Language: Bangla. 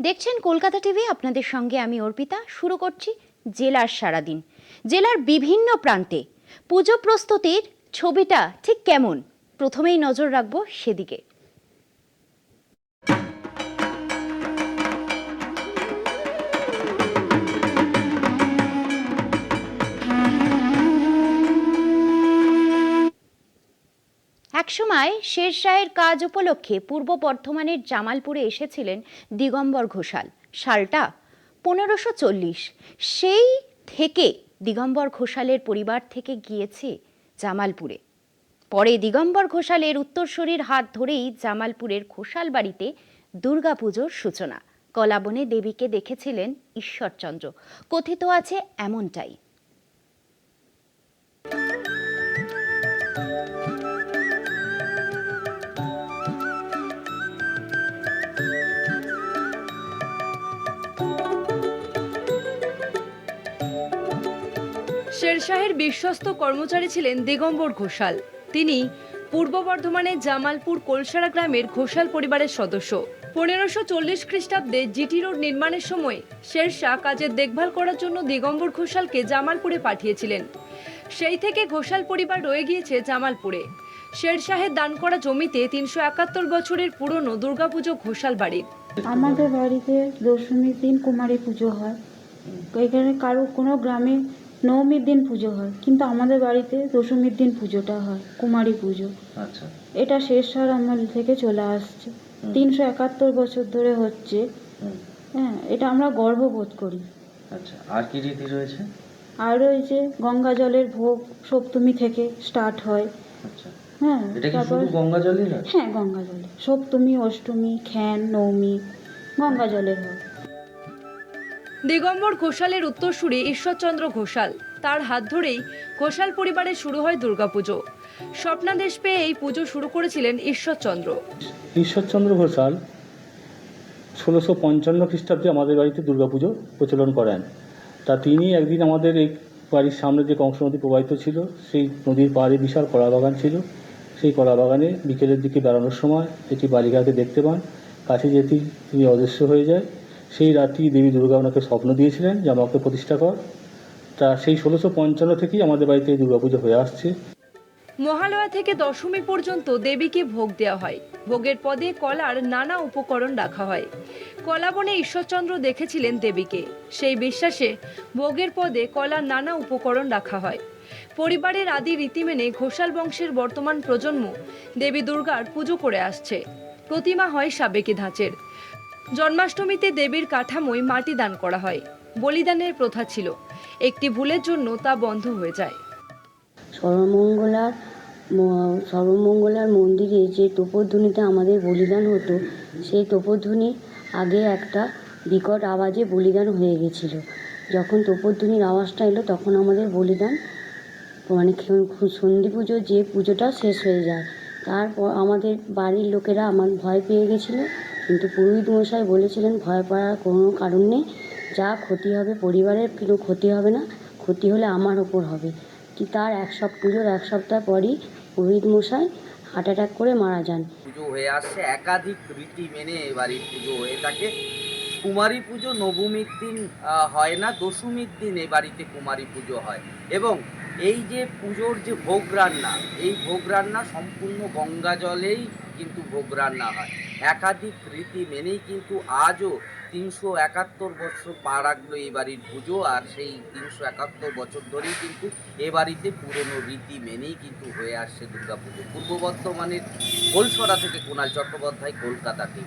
দেখছেন কলকাতা টিভি, আপনাদের সঙ্গে আমি অর্পিতা। শুরু করছি জেলার সারাদিন। জেলার বিভিন্ন প্রান্তে পুজো প্রস্তুতির ছবিটা ঠিক কেমন? প্রথমেই নজর রাখব সেদিকে। একসময় শেরশাহের কাজ উপলক্ষে পূর্ব বর্ধমানের জামালপুরে এসেছিলেন দিগম্বর ঘোষাল। সালটা পনেরোশো চল্লিশ। সেই থেকে দিগম্বর ঘোষালের পরিবার থেকে গিয়েছে জামালপুরে। পরে দিগম্বর ঘোষালের উত্তরসূরির হাত ধরেই জামালপুরের ঘোষাল বাড়িতে দুর্গাপুজোর সূচনা। কলাবনে দেবীকে দেখেছিলেন ঈশ্বরচন্দ্র। কথিত আছে এমনটাই। শেরশাহের বিশ্বস্ত কর্মচারী ছিলেন দিগম্বর ঘোষাল। তিনি পূর্ব বর্ধমানের জামালপুর কোলসারা গ্রামের ঘোষাল পরিবারের সদস্য। পনেরোশো চল্লিশ খ্রিস্টাব্দে জিটি রোড নির্মাণের সময় শেরশাহ কাজের দেখভাল করার জন্য দিগম্বর ঘোষালকে জামালপুরে পাঠিয়েছিলেন। সেই থেকে ঘোষাল পরিবার রয়ে গিয়েছে জামালপুরে। শেরশাহের দান করা জমিতে তিনশো একাত্তর বছরের পুরনো দুর্গাপুজো ঘোষাল বাড়ির। আমাদের বাড়িতে দশমীর দিন কুমারী পুজো হয়। এখানে কারও কোনো গ্রামে নবমীর দিন পুজো হয় কিন্তু আমাদের বাড়িতে দশমীর দিন পুজোটা হয় কুমারী পুজো। আচ্ছা। এটা শেরশার আমল থেকে চলে আসছে। তিনশো একাত্তর বছর ধরে হচ্ছে। হ্যাঁ এটা আমরা গর্ববোধ করি। আচ্ছা আর কি রীতি রয়েছে? আর রয়েছে গঙ্গা জলের ভোগ সপ্তমী থেকে স্টার্ট হয়। আচ্ছা। হ্যাঁ তারপর গঙ্গা হ্যাঁ? গঙ্গা জলে। সপ্তমী অষ্টমী খ্যান নবমী গঙ্গা জলের হয়। দিগম্বর ঘোষালের উত্তরসূরি ঈশ্বরচন্দ্র ঘোষাল। তার হাত ধরেই ঘোষাল পরিবারে শুরু হয় দুর্গাপুজো। স্বপ্নাদেশ পেয়ে এই পুজো শুরু করেছিলেন ঈশ্বরচন্দ্র। ঈশ্বরচন্দ্র ঘোষাল ষোলোশো পঞ্চান্ন খ্রিস্টাব্দে আমাদের বাড়িতে দুর্গাপুজো প্রচলন করেন। তা তিনি একদিন আমাদের এই বাড়ির সামনে যে কংস নদী প্রবাহিত ছিল, সেই নদীর পাড়ে বিশাল কলা বাগান ছিল। সেই কলা বাগানে বিকেলের দিকে বেড়ানোর সময় একটি বালিকাকে দেখতে পান। কাছে যেতেই তিনি অদৃশ্য হয়ে যায়। সেই রাত্রি দেবী দুর্গা ওনাকে স্বপ্ন দিয়েছিলেন যে আমাকে প্রতিষ্ঠা কর। তা সেই ষোলোশো পঞ্চান্ন থেকেই আমাদের বাড়িতে দুর্গাপুজো হয়ে আসছে। মহালয়া থেকে দশমী পর্যন্ত দেবীকে ভোগ দেওয়া হয়। ভোগের পদে কলার নানা উপকরণ রাখা হয়। কলাবনে ঈশ্বরচন্দ্র দেখেছিলেন দেবীকে। সেই বিশ্বাসে ভোগের পদে কলার নানা উপকরণ রাখা হয়। পরিবারের আদি রীতি মেনে ঘোষাল বংশের বর্তমান প্রজন্ম দেবী দুর্গার পুজো করে আসছে। প্রতিমা হয় সাবেকি ধাঁচের। জন্মাষ্টমীতে দেবীর কাঠামোয় মাটি দান করা হয়। বলিদানের প্রথা ছিল। একটি ভুলের জন্য তা বন্ধ হয়ে যায়। সর্বমঙ্গলার সর্বমঙ্গলার মন্দিরে যে তোপধ্বনিতে আমাদের বলিদান হতো, সেই তোপধ্বনি আগে একটা বিকট আওয়াজে বলিদান হয়ে গেছিল। যখন তোপধ্বনির আওয়াজটা এলো, তখন আমাদের বলিদান মানে সন্ধি পুজো যে পুজোটা শেষ হয়ে যায়, তারপর আমাদের বাড়ির লোকেরা আমার ভয় পেয়ে গেছিল। কিন্তু পুরোহিত মশাই বলেছিলেন, ভয় পাওয়ার কোনো কারণ নেই। যা ক্ষতি হবে পরিবারের কোনো ক্ষতি হবে না। ক্ষতি হলে আমার ওপর হবে। কি তার এক সপ্তাহ, পুজোর এক সপ্তাহ পরই পুরোহিত মশাই হার্ট অ্যাটাক করে মারা যান। পুজো হয়ে আসছে, একাধিক রীতি মেনে এবারের পুজো হয়ে থাকে। কুমারী পুজো নবমীর দিন হয় না, দশমীর দিন এ বাড়িতে কুমারী পুজো হয়। এবং এই যে পুজোর যে ভোগ রান্না, এই ভোগ রান্না সম্পূর্ণ গঙ্গা জলেই কিন্তু ভোগ রান্না হয়। একাধিক রীতি মেনেই কিন্তু আজও তিনশো একাত্তর বছর পা রাখল এই বাড়ির পুজো, আর সেই তিনশো একাত্তর বছর ধরেই কিন্তু এ বাড়িতে পুরনো রীতি মেনেই কিন্তু হয়ে আসছে দুর্গাপুজো। পূর্ব বর্ধমানের গোলসরা থেকে কুণাল চট্টোপাধ্যায়, কলকাতাতে।